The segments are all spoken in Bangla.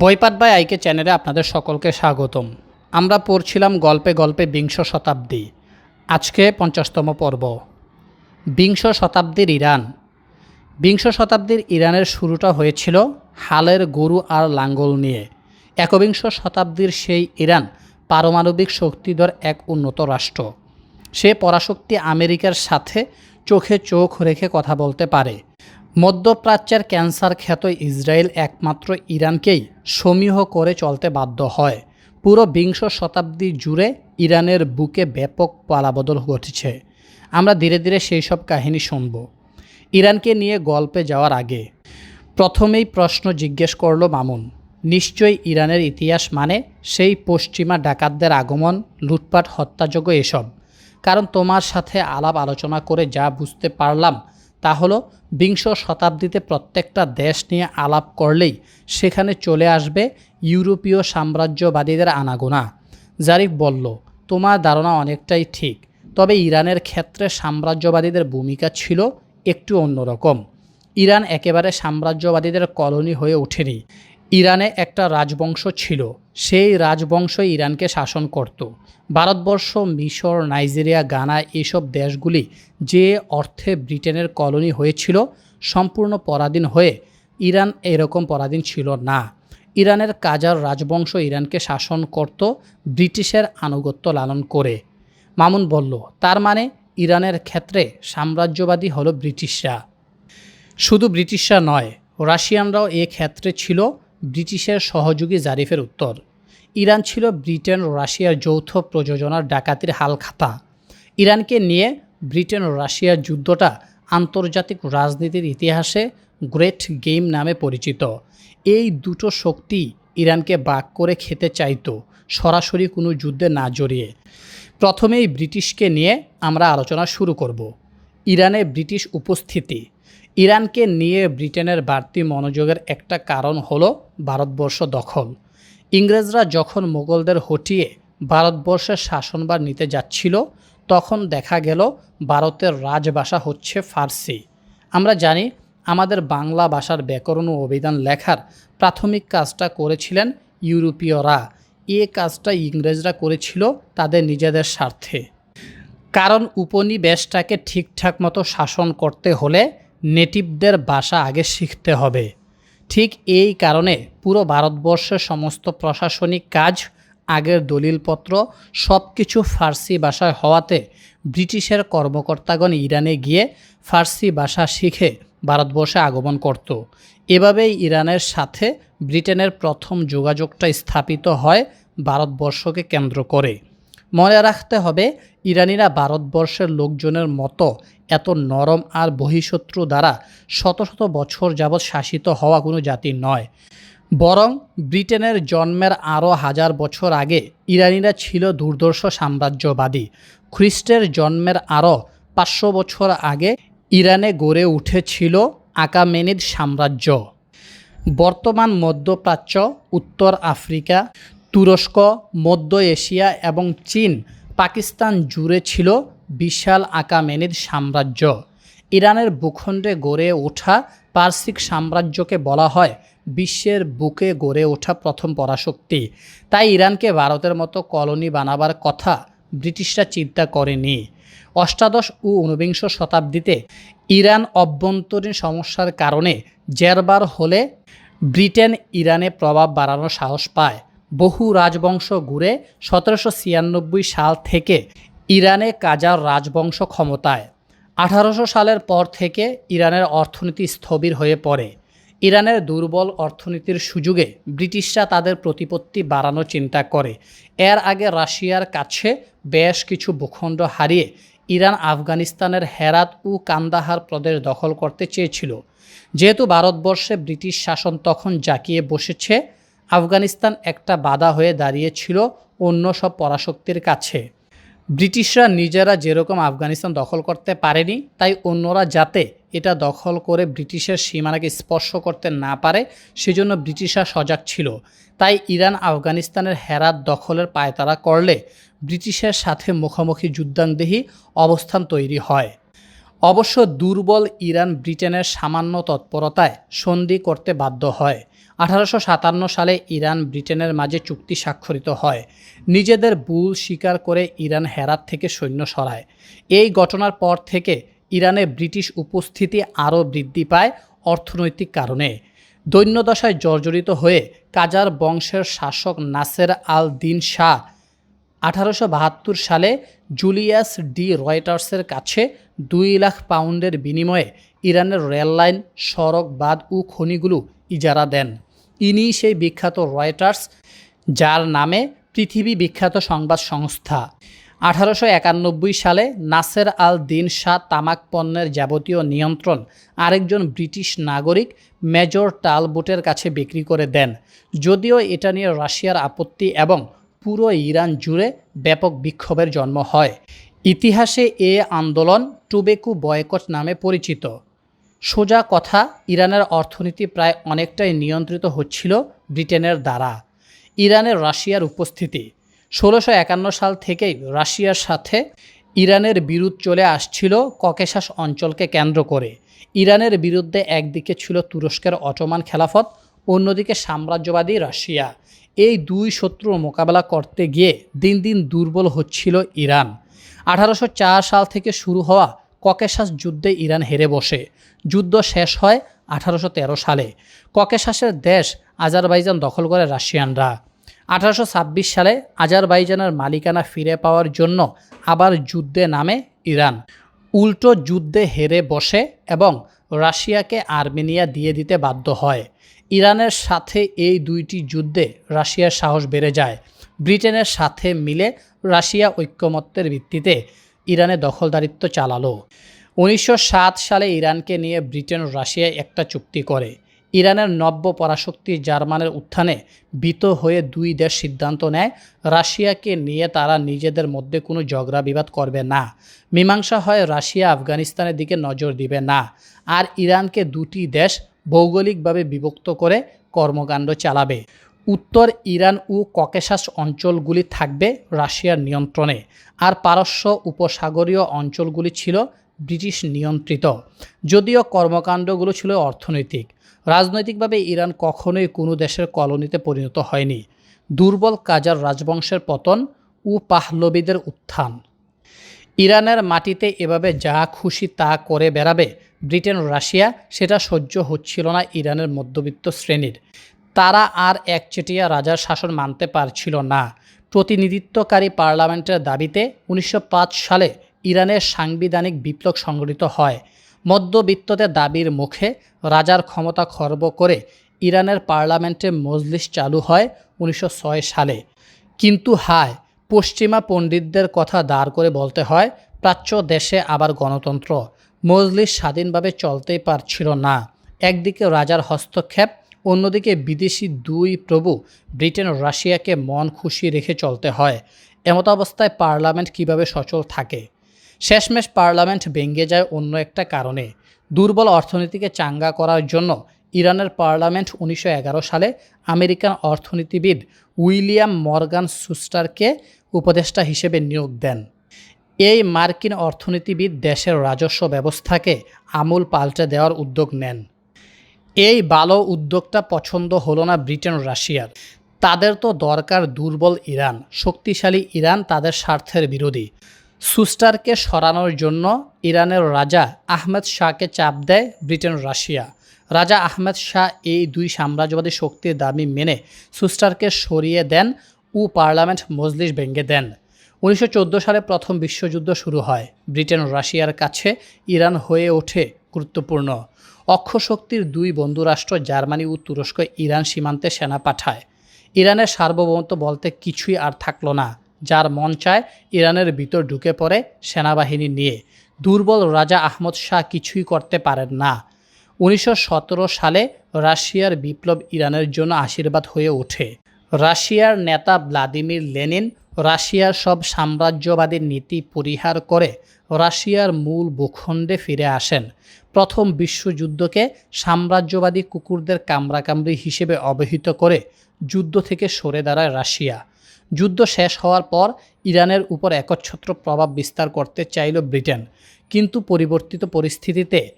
বইপাট বাই আইকে চ্যানেলে আপনাদের সকলকে স্বাগতম। আমরা পড়ছিলাম গল্পে গল্পে বিংশ শতাব্দী। আজকে পঞ্চাশতম পর্ব। বিংশ শতাব্দীর ইরান। বিংশ শতাব্দীর ইরানের শুরুটা হয়েছিল হালের গরু আর লাঙ্গল নিয়ে। একবিংশ শতাব্দীর সেই ইরান পারমাণবিক শক্তিধর এক উন্নত রাষ্ট্র। সে পরাশক্তি আমেরিকার সাথে চোখে চোখ রেখে কথা বলতে পারে। মধ্যপ্রাচ্যের ক্যান্সার খ্যাত ইসরায়েল একমাত্র ইরানকেই সমীহ করে চলতে বাধ্য হয়। পুরো বিংশ শতাব্দী জুড়ে ইরানের বুকে ব্যাপক পালাবদল ঘটেছে। আমরা ধীরে ধীরে সেই সব কাহিনী শুনব। ইরানকে নিয়ে গল্পে যাওয়ার আগে প্রথমেই প্রশ্ন জিজ্ঞেস করল মামুন, নিশ্চয়ই ইরানের ইতিহাস মানে সেই পশ্চিমা ডাকাতদের আগমন, লুটপাট হত্যাযোগ্য এসব? কারণ তোমার সাথে আলাপ আলোচনা করে যা বুঝতে পারলাম তা হলো বিংশ শতাব্দীতে প্রত্যেকটা দেশ নিয়ে আলাপ করলেই সেখানে চলে আসবে ইউরোপীয় সাম্রাজ্যবাদীদের আনাগোনা। জারিফ বলল, তোমার ধারণা অনেকটাই ঠিক, তবে ইরানের ক্ষেত্রে সাম্রাজ্যবাদীদের ভূমিকা ছিল একটু অন্যরকম ইরান একেবারে সাম্রাজ্যবাদীদের কলোনি হয়ে ওঠেনি। ইরানে একটা রাজবংশ ছিল, সেই রাজবংশ ইরানকে শাসন করত। ভারতবর্ষ, মিশর, নাইজেরিয়া, গানা এসব দেশগুলি যে অর্থে ব্রিটেনের কলোনি হয়েছিল, সম্পূর্ণ পরাধীন হয়ে ইরান এরকম পরাধীন ছিল না। ইরানের কাজার রাজবংশ ইরানকে শাসন করত, ব্রিটিশের আনুগত্য লালন করে। মামুন বলল, তার মানে ইরানের ক্ষেত্রে সাম্রাজ্যবাদী হলো ব্রিটিশরা। শুধু ব্রিটিশরা নয়, রাশিয়ানরাও এ ক্ষেত্রে ছিল ব্রিটিশের সহযোগী জারিফের উত্তর। ইরান ছিল ব্রিটেন ও রাশিয়ার যৌথ প্রযোজনার ডাকাতির হালখাতা। ইরানকে নিয়ে ব্রিটেন ও রাশিয়ার যুদ্ধটা আন্তর্জাতিক রাজনীতির ইতিহাসে গ্রেট গেম নামে পরিচিত। এই দুটো শক্তি ইরানকে বাক করে খেতে চাইতো, সরাসরি কোনো যুদ্ধে না জড়িয়ে। প্রথমেই ব্রিটিশকে নিয়ে আমরা আলোচনা শুরু করব। ইরানে ব্রিটিশ উপস্থিতি। ইরানকে নিয়ে ব্রিটেনের বাড়তি মনোযোগের একটা কারণ হলো ভারতবর্ষ দখল। ইংরেজরা যখন মোগলদের হটিয়ে ভারতবর্ষের শাসনবার নিতে যাচ্ছিল, তখন দেখা গেল ভারতের রাজভাষা হচ্ছে ফার্সি। আমরা জানি আমাদের বাংলা ভাষার ব্যাকরণ ও অভিধান লেখার প্রাথমিক কাজটা করেছিলেন ইউরোপীয়রা। এ কাজটা ইংরেজরা করেছিল তাদের নিজেদের স্বার্থে। কারণ উপনিবেশটাকে ঠিকঠাক মতো শাসন করতে হলে নেটিভদের ভাষা আগে শিখতে হবে। ঠিক এই কারণে পুরো ভারতবর্ষের সমস্ত প্রশাসনিক কাজ, আগের দলিলপত্র সব কিছু ফার্সি ভাষায় হওয়াতে ব্রিটিশের কর্মকর্তাগণ ইরানে গিয়ে ফার্সি ভাষা শিখে ভারতবর্ষে আগমন করত। এভাবেই ইরানের সাথে ব্রিটেনের প্রথম যোগাযোগটা স্থাপিত হয় ভারতবর্ষকে কেন্দ্র করে। মনে রাখতে হবে, ইরানিরা ভারতবর্ষের লোকজনের মতো এত নরম আর বহিঃশত্রু দ্বারা শত শত বছর যাবৎ শাসিত হওয়া কোনো জাতি নয়। বরং ব্রিটেনের জন্মের আরও হাজার বছর আগে ইরানিরা ছিল দুর্দর্শ সাম্রাজ্যবাদী। খ্রিস্টের জন্মের আরও পাঁচশো বছর আগে ইরানে গড়ে উঠেছিল আকামেনিদ সাম্রাজ্য। বর্তমান মধ্যপ্রাচ্য, উত্তর আফ্রিকা, তুরস্ক, মধ্য এশিয়া এবং চীন, পাকিস্তান জুড়ে ছিল বিশাল আকামেনিদ সাম্রাজ্য। ইরানের ভূখণ্ডে গড়ে ওঠা পার্সিক সাম্রাজ্যকে বলা হয় বিশ্বের বুকে গড়ে ওঠা প্রথম পরাশক্তি। তাই ইরানকে ভারতের মতো কলোনি বানাবার কথা ব্রিটিশরা চিন্তা করেনি। অষ্টাদশ ও ঊনবিংশ শতাব্দীতে ইরান অভ্যন্তরীণ সমস্যার কারণে জেরবার হলে ব্রিটেন ইরানে প্রভাব বাড়ানোর সাহস পায়। বহু রাজবংশ ঘুরে সতেরোশো ছিয়ানব্বই সাল থেকে ইরানে কাজার রাজবংশ ক্ষমতায়। আঠারোশো সালের পর থেকে ইরানের অর্থনীতি স্থবির হয়ে পড়ে। ইরানের দুর্বল অর্থনীতির সুযোগে ব্রিটিশরা তাদের প্রতিপত্তি বাড়ানোর চিন্তা করে। এর আগে রাশিয়ার কাছে বেশ কিছু ভূখণ্ড হারিয়ে ইরান আফগানিস্তানের হেরাত ও কান্দাহার প্রদেশ দখল করতে চেয়েছিল। যেহেতু ভারতবর্ষে ব্রিটিশ শাসন তখন জাঁকিয়ে বসেছে, আফগানিস্তান একটা বাধা হয়ে দাঁড়িয়েছিল অন্য সব পরাশক্তির কাছে। ব্রিটিশরা নিজেরা যেরকম আফগানিস্তান দখল করতে পারেনি, তাই অন্যরা যাতে এটা দখল করে ব্রিটিশের সীমানাকে স্পর্শ করতে না পারে, সেজন্য ব্রিটিশরা সজাগ ছিল। তাই ইরান আফগানিস্তানের হেরাত দখলের পায়তারা করলে ব্রিটিশের সাথে মুখোমুখি যুদ্ধাংদেহী অবস্থান তৈরি হয়। অবশ্য দুর্বল ইরান ব্রিটেনের সামান্য তৎপরতায় সন্ধি করতে বাধ্য হয়। আঠারোশো সাতান্ন সালে ইরান ব্রিটেনের মাঝে চুক্তি স্বাক্ষরিত হয়। নিজেদের ভুল স্বীকার করে ইরান হেরাত থেকে সৈন্য সরায়। এই ঘটনার পর থেকে ইরানে ব্রিটিশ উপস্থিতি আরও বৃদ্ধি পায় অর্থনৈতিক কারণে। দৈন্যদশায় জর্জরিত হয়ে কাজার বংশের শাসক নাসের আল দিন শাহ আঠারোশো বাহাত্তর সালে জুলিয়াস ডি রয়টার্সের কাছে দুই লাখ পাউন্ডের বিনিময়ে ইরানের রেললাইন, সড়ক, বাঁধ ও খনিগুলো ইজারা দেন। ইনি সেই বিখ্যাত রয়টার্স, যার নামে পৃথিবী বিখ্যাত সংবাদ সংস্থা। আঠারোশো একানব্বই সালে নাসের আল দিন শাহ তামাক পণ্যের যাবতীয় নিয়ন্ত্রণ আরেকজন ব্রিটিশ নাগরিক মেজর টালবোটের কাছে বিক্রি করে দেন। যদিও এটা নিয়ে রাশিয়ার আপত্তি এবং পুরো ইরান জুড়ে ব্যাপক বিক্ষোভের জন্ম হয়। ইতিহাসে এ আন্দোলন টুবেকু বয়কট নামে পরিচিত। সোজা কথা, ইরানের অর্থনীতি প্রায় অনেকটাই নিয়ন্ত্রিত হচ্ছিল ব্রিটেনের দ্বারা। ইরানের রাশিয়ার উপস্থিতি। ষোলোশো একান্ন সাল থেকেই রাশিয়ার সাথে ইরানের বিরোধ চলে আসছিল ককেশাস অঞ্চলকে কেন্দ্র করে। ইরানের বিরুদ্ধে একদিকে ছিল তুরস্কের অটোমান খেলাফত, অন্যদিকে সাম্রাজ্যবাদী রাশিয়া। এই দুই শত্রুর মোকাবেলা করতে গিয়ে দিন দিন দুর্বল হচ্ছিল ইরান। আঠারোশো চার সাল থেকে শুরু হওয়া ককেশাস যুদ্ধে ইরান হেরে বসে। যুদ্ধ শেষ হয় আঠারোশো তেরো সালে। ককেশাসের দেশ আজারবাইজান দখল করে রাশিয়ানরা। আঠারোশো ছাব্বিশ সালে আজারবাইজানের মালিকানা ফিরে পাওয়ার জন্য আবার যুদ্ধে নামে ইরান। উল্টো যুদ্ধে হেরে বসে এবং রাশিয়াকে আর্মেনিয়া দিয়ে দিতে বাধ্য হয়। ইরানের সাথে এই দুইটি যুদ্ধে রাশিয়ার সাহস বেড়ে যায়। ব্রিটেনের সাথে মিলে রাশিয়া ঐক্যমত্যের ভিত্তিতে ইরানে দখলদারিত্ব চালালো। উনিশশো সাত সালে ইরানকে নিয়ে ব্রিটেন ও রাশিয়া একটা চুক্তি করে। ইরানের নব্য পরাশক্তি জার্মানের উত্থানে বিত হয়ে দুই দেশ সিদ্ধান্ত নেয়, রাশিয়াকে নিয়ে তারা নিজেদের মধ্যে কোনো ঝগড়া বিবাদ করবে না। মীমাংসা হয় রাশিয়া আফগানিস্তানের দিকে নজর দিবে না। আর ইরানকে দুটি দেশ ভৌগোলিকভাবে বিভক্ত করে কর্মকাণ্ড চালাবে। উত্তর ইরান ও ককেশাস অঞ্চলগুলি থাকবে রাশিয়ার নিয়ন্ত্রণে, আর পারস্য উপসাগরীয় অঞ্চলগুলি ছিল ব্রিটিশ নিয়ন্ত্রিত। যদিও কর্মকাণ্ডগুলো ছিল অর্থনৈতিক, রাজনৈতিকভাবে ইরান কখনোই কোনো দেশের কলোনিতে পরিণত হয়নি। দুর্বল কাজার রাজবংশের পতন ও পাহলবিদের উত্থান। ইরানের মাটিতে এভাবে যা খুশি তা করে বেড়াবে ব্রিটেন রাশিয়া, সেটা সহ্য হচ্ছিল না ইরানের মধ্যবিত্ত শ্রেণির। তারা আর একচেটিয়া রাজার শাসন মানতে পারছিল না। প্রতিনিধিত্বকারী পার্লামেন্টের দাবিতে উনিশশো পাঁচ সালে ইরানের সাংবিধানিক বিপ্লব সংগঠিত হয়। মধ্যবিত্তদের দাবির মুখে রাজার ক্ষমতা খর্ব করে ইরানের পার্লামেন্টে মজলিস চালু হয় উনিশশো ছয় সালে। কিন্তু হায়, পশ্চিমা পণ্ডিতদের কথা দাঁড় করে বলতে হয়, প্রাচ্য দেশে আবার গণতন্ত্র। মজলিস স্বাধীনভাবে চলতেই পারছিল না। একদিকে রাজার হস্তক্ষেপ অন্যদিকে বিদেশি দুই প্রভু ব্রিটেন ও রাশিয়াকে মন খুশি রেখে চলতে হয়। এমত অবস্থায় পার্লামেন্ট কীভাবে সচল থাকে? শেষমেশ পার্লামেন্ট ভেঙে যায় অন্য একটা কারণে। দুর্বল অর্থনীতিকে চাঙ্গা করার জন্য ইরানের পার্লামেন্ট উনিশশো এগারো সালে আমেরিকান অর্থনীতিবিদ উইলিয়াম মর্গান সুস্টারকে উপদেষ্টা হিসেবে নিয়োগ দেন। এই মার্কিন অর্থনীতিবিদ দেশের রাজস্ব ব্যবস্থাকে আমূল পাল্টে দেওয়ার উদ্যোগ নেন। এই ভালো উদ্যোগটা পছন্দ হলো না ব্রিটেন রাশিয়ার। তাদের তো দরকার দুর্বল ইরান, শক্তিশালী ইরান তাদের স্বার্থের বিরোধী। সুস্টারকে সরানোর জন্য ইরানের রাজা আহমেদ শাহকে চাপ দেয় ব্রিটেন রাশিয়া। রাজা আহমেদ শাহ এই দুই সাম্রাজ্যবাদী শক্তির দাবি মেনে সুস্টারকে সরিয়ে দেন ও পার্লামেন্ট মজলিস ভেঙে দেন। উনিশশো চোদ্দ সালে প্রথম বিশ্বযুদ্ধ শুরু হয়। ব্রিটেন রাশিয়ার কাছে ইরান হয়ে ওঠে গুরুত্বপূর্ণ। অক্ষশক্তির দুই বন্ধুরাষ্ট্র, জার্মানি ও তুরস্ক, ইরান সীমান্তে সেনা পাঠায়। ইরানের সার্বভৌমত্ব বলতে কিছুই আর থাকল না। যার মন চায় ইরানের ভিতর ঢুকে পড়ে সেনাবাহিনী নিয়ে। দুর্বল রাজা আহমদ শাহ কিছুই করতে পারেন না। উনিশশো সতেরো সালে রাশিয়ার বিপ্লব ইরানের জন্য আশীর্বাদ হয়ে ওঠে। রাশিয়ার নেতা ভ্লাদিমির লেনিন রাশিয়ার সব সাম্রাজ্যবাদী নীতি পরিহার করে রাশিয়ার মূল ভূখণ্ডে ফিরে আসেন। প্রথম বিশ্বযুদ্ধকে সাম্রাজ্যবাদী কুকুরদের কামড়াকামড়ি হিসেবে অবহিত করে যুদ্ধ থেকে সরে দাঁড়ায় রাশিয়া। যুদ্ধ শেষ হওয়ার পর ইরানের উপর একচ্ছত্র প্রভাব বিস্তার করতে চাইল ব্রিটেন। কিন্তু পরিবর্তিত পরিস্থিতিতে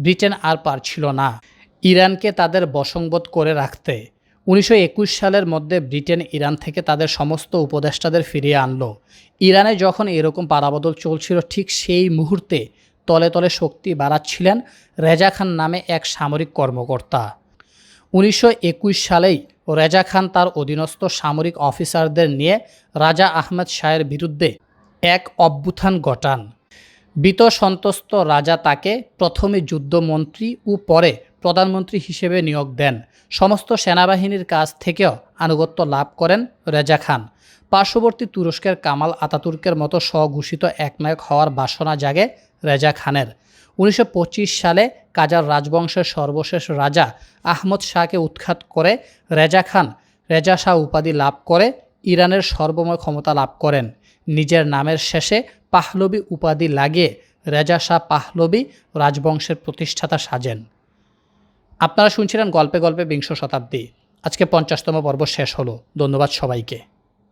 ব্রিটেন আর পারছিল না। ইরানকে তাদের বশংবোধ করে রাখতে উনিশশো একুশ সালের মধ্যে ব্রিটেন ইরান থেকে তাদের সমস্ত উপদেষ্টাদের ফিরিয়ে আনল। ইরানে যখন এরকম পারাবদল চলছিল, ঠিক সেই মুহূর্তে তলে তলে শক্তি বাড়াচ্ছিলেন রেজা খান নামে এক সামরিক কর্মকর্তা। উনিশশো একুশ সালেই রেজা খান তার অধীনস্থ সামরিক অফিসারদের নিয়ে রাজা আহমেদ শাহের বিরুদ্ধে এক অভ্যুত্থান ঘটান বিত সন্তস্ত রাজা তাকে প্রথমে যুদ্ধমন্ত্রী ও পরে প্রধানমন্ত্রী হিসেবে নিয়োগ দেন। সমস্ত সেনাবাহিনীর কাছ থেকেও আনুগত্য লাভ করেন রেজা খান। পার্শ্ববর্তী তুরস্কের কামাল আতাতুর্কের মতো স্বঘোষিত একনায়ক হওয়ার বাসনা জাগে রেজা খানের। উনিশশো পঁচিশ সালে কাজার রাজবংশের সর্বশেষ রাজা আহমদ শাহকে উৎখাত করে রেজা খান রেজা শাহ উপাধি লাভ করে ইরানের সর্বময় ক্ষমতা লাভ করেন। নিজের নামের শেষে পাহলবি উপাধি লাগিয়ে রেজা শাহ পাহলবি রাজবংশের প্রতিষ্ঠাতা সাজেন। আপনারা শুনছিলেন গল্পে গল্পে বিংশ শতাব্দী। আজকে পঞ্চাশতম পর্ব শেষ হলো। ধন্যবাদ সবাইকে।